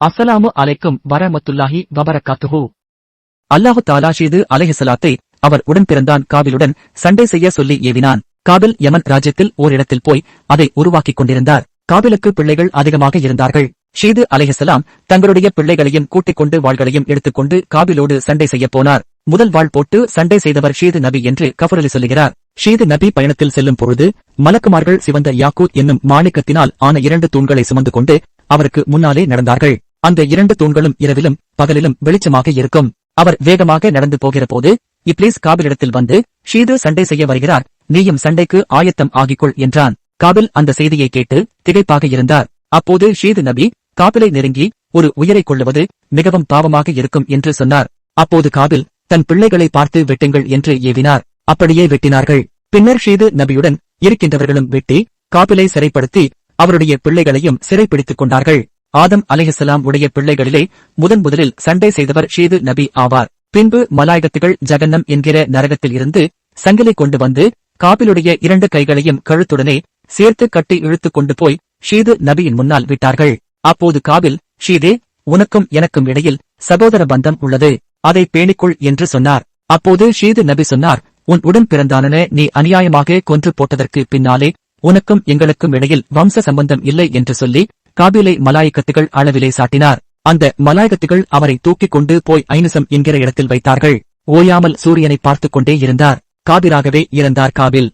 அஸ்ஸலாமு அலைக்கும் வரமத்துல்லாஹி வபரகாத்துஹு. அல்லாஹு தாலா ஷீது அலைஹசலாத்தை அவர் உடன் பிறந்தான் காபிலுடன் சண்டை செய்ய சொல்லி ஏவினான். காபில் யமன் ராஜ்யத்தில் ஓரிடத்தில் போய் அதை உருவாக்கிக் கொண்டிருந்தார். காபிலுக்கு பிள்ளைகள் அதிகமாக இருந்தார்கள். ஷீது அலைஹிஸ்ஸலாம் தங்களுடைய பிள்ளைகளையும் கூட்டிக் கொண்டு வாள்களையும் எடுத்துக்கொண்டு காபிலோடு சண்டை செய்யப் போனார். முதல் வாள் போட்டு சண்டை செய்தவர் ஷீது நபி என்று கஃபரலி சொல்லுகிறார். ஷீது நபி பயணத்தில் செல்லும் பொழுது மலக்குமார்கள் சிவந்த யாக்கூத் என்னும் மாணிக்கத்தினால் ஆன இரண்டு தூண்களை சுமந்து கொண்டு அவருக்கு முன்னாலே நடந்தார்கள். அந்த இரண்டு தூண்களும் இரவிலும் பகலிலும் வெளிச்சமாக இருக்கும். அவர் வேகமாக நடந்து போகிற போது இப்ளீஸ் காபிலிடத்தில் வந்து ஷீது சண்டை செய்ய வருகிறார். நீயும் சண்டைக்கு ஆயத்தம் ஆகிக்கொள் என்றான். காபில் அந்த செய்தியை கேட்டு திகைப்பாக இருந்தார். அப்போது ஷீது நபி காபிலை நெருங்கி ஒரு உயிரை கொள்ளுவது மிகவும் பாவமாக இருக்கும் என்று சொன்னார். அப்போது காபில் தன் பிள்ளைகளை பார்த்து வெட்டுங்கள் என்று ஏவினார். அப்படியே வெட்டினார்கள். பின்னர் ஷீது நபியுடன் இருக்கின்றவர்களும் வெட்டி காபிலை சிறைப்படுத்தி அவருடைய பிள்ளைகளையும் சிறைப்பிடித்துக் கொண்டார்கள். ஆதம் அலைஹிஸ்ஸலாம் உடைய பிள்ளைகளிலே முதன் முதலில் சண்டை செய்தவர் ஷீது நபி ஆவார். பின்பு மலாயகத்துகள் ஜகன்னம் என்கிற நரகத்தில் இருந்து சங்கிலி கொண்டு வந்து காபிலுடைய இரண்டு கைகளையும் கழுத்துடனே சேர்த்து கட்டி இழுத்துக் கொண்டு போய் ஷீது நபியின் முன்னால் விட்டார்கள். அப்போது காபில் ஷீதே உனக்கும் எனக்கும் இடையில் சகோதர பந்தம் உள்ளது. அதை பேணிக்குள் என்று சொன்னார். அப்போது ஷீது நபி சொன்னார் உன் உடன் பிறந்தானன நீ அநியாயமாக கொன்று போட்டதற்கு பின்னாலே உனக்கும் எங்களுக்கும் இடையில் வம்ச சம்பந்தம் இல்லை என்று சொல்லி காபிலை மலாய்க்கத்துகள் அளவிலே சாட்டினார். அந்த மலாய்க்கத்துகள் அவரை தூக்கிக் கொண்டு போய் ஐனுசம் என்கிற இடத்தில் வைத்தார்கள். ஓயாமல் சூரியனை பார்த்துக் கொண்டே இருந்தார். காபிராகவே இறந்தார் காபில்.